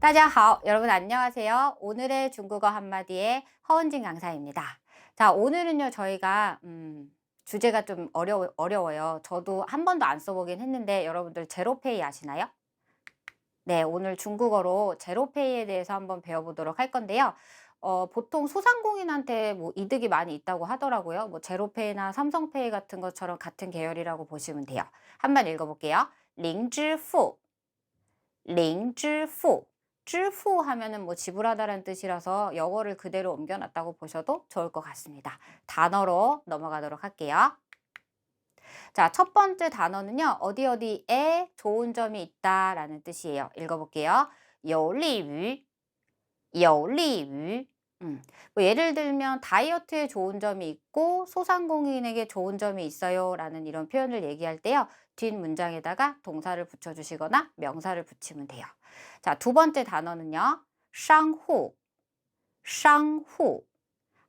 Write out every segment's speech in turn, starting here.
大家好, 여러분 안녕하세요. 오늘의 중국어 한마디의 허은진 강사입니다. 자, 오늘은요 저희가 음, 주제가 좀 어려워, 어려워요. 저도 한 번도 안 써보긴 했는데 여러분들 제로페이 아시나요? 네, 오늘 중국어로 제로페이에 대해서 한번 배워보도록 할 건데요. 어, 보통 소상공인한테 뭐 이득이 많이 있다고 하더라고요. 뭐 제로페이나 삼성페이 같은 것처럼 같은 계열이라고 보시면 돼요. 한번 읽어볼게요. 링支付, 링支付. 支후 하면은 뭐 지불하다라는 뜻이라서 영어를 그대로 옮겨놨다고 보셔도 좋을 것 같습니다. 단어로 넘어가도록 할게요. 자, 첫 번째 단어는요. 어디 어디에 좋은 점이 있다라는 뜻이에요. 읽어볼게요. 요리유, 요리유, 음. 뭐 예를 들면 다이어트에 좋은 점이 있고 소상공인에게 좋은 점이 있어요 라는 이런 표현을 얘기할 때요. 뒷 문장에다가 동사를 붙여주시거나 명사를 붙이면 돼요. 자, 두 번째 단어는요. 상호 상후.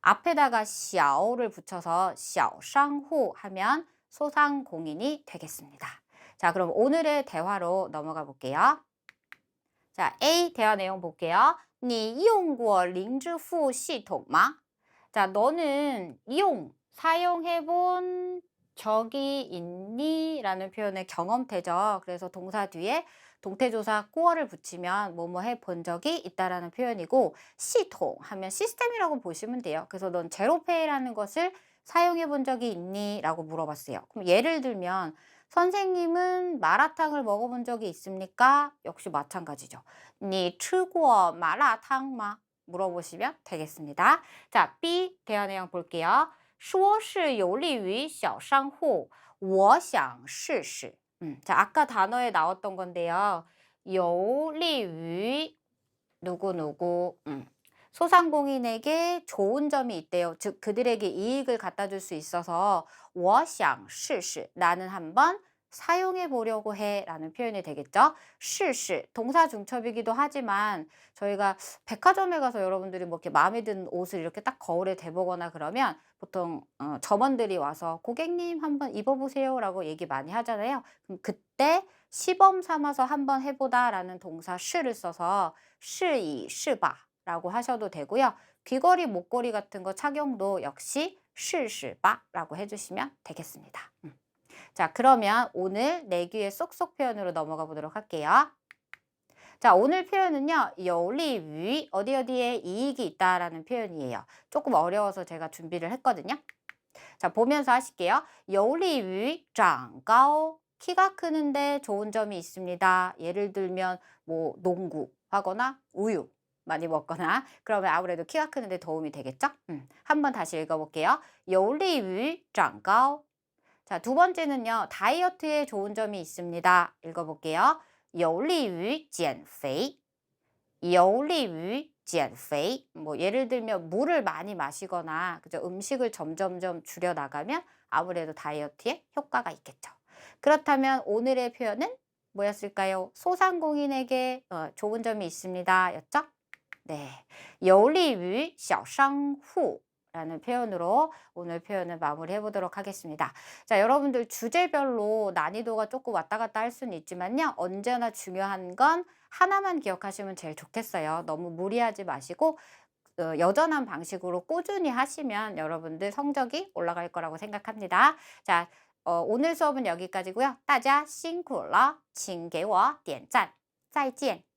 앞에다가 小를 붙여서 샤오 상호 하면 소상공인이 되겠습니다. 자, 그럼 오늘의 대화로 넘어가 볼게요. 자, A 대화 내용 볼게요. 你用过零支付系统吗? 자, 너는 이용, 사용해본 적이 있니? 라는 표현의 경험태죠. 그래서 동사 뒤에 동태조사 꼬어를 붙이면 뭐뭐 해본 적이 있다라는 표현이고 시통 하면 시스템이라고 보시면 돼요. 그래서 넌 제로페이라는 것을 사용해 본 적이 있니? 라고 물어봤어요. 그럼 예를 들면 선생님은 마라탕을 먹어본 적이 있습니까? 역시 마찬가지죠. 니吃过 마라탕吗? 물어보시면 되겠습니다. 자, B 대화 내용 볼게요. 说是有利于小商户,我想试试. 음, 자, 아까 단어에 나왔던 건데요. 有利于 누구누구 음, 소상공인에게 좋은 점이 있대요. 즉 그들에게 이익을 갖다 줄 수 있어서 我想试试 나는 한번 사용해 보려고 해 라는 표현이 되겠죠. 试试 동사 중첩이기도 하지만 저희가 백화점에 가서 여러분들이 뭐 이렇게 마음에 드는 옷을 이렇게 딱 거울에 대보거나 그러면 보통 어, 점원들이 와서 고객님 한번 입어보세요 라고 얘기 많이 하잖아요. 그럼 그때 시범 삼아서 한번 해보다 라는 동사 是를 써서 是以 是바 라고 하셔도 되고요. 귀걸이, 목걸이 같은 거 착용도 역시 실시바 라고 해주시면 되겠습니다. 음. 자, 그러면 오늘 내 귀에 쏙쏙 표현으로 넘어가 보도록 할게요. 자, 오늘 표현은요. 여리위 어디 어디에 이익이 있다라는 표현이에요. 조금 어려워서 제가 준비를 했거든요. 자, 보면서 하실게요. 여리위 장가오 키가 크는데 좋은 점이 있습니다. 예를 들면 뭐 농구 하거나 우유 많이 먹거나 그러면 아무래도 키가 크는데 도움이 되겠죠? 음, 한번 다시 읽어볼게요. 有利于 장가오 자, 두 번째는요. 다이어트에 좋은 점이 있습니다. 읽어볼게요. 有利于减肥.有利于减肥. 뭐 예를 들면 물을 많이 마시거나 그죠? 음식을 점점점 줄여 나가면 아무래도 다이어트에 효과가 있겠죠. 그렇다면 오늘의 표현은 뭐였을까요? 소상공인에게 어, 좋은 점이 있습니다. 였죠? 네. 有利于小商户 라는 표현으로 오늘 표현을 마무리해 보도록 하겠습니다. 자, 여러분들 주제별로 난이도가 조금 왔다 갔다 할 수는 있지만요. 언제나 중요한 건 하나만 기억하시면 제일 좋겠어요. 너무 무리하지 마시고 어, 여전한 방식으로 꾸준히 하시면 여러분들 성적이 올라갈 거라고 생각합니다. 자, 어, 오늘 수업은 여기까지고요. 大家辛苦了,请给我点赞.再见.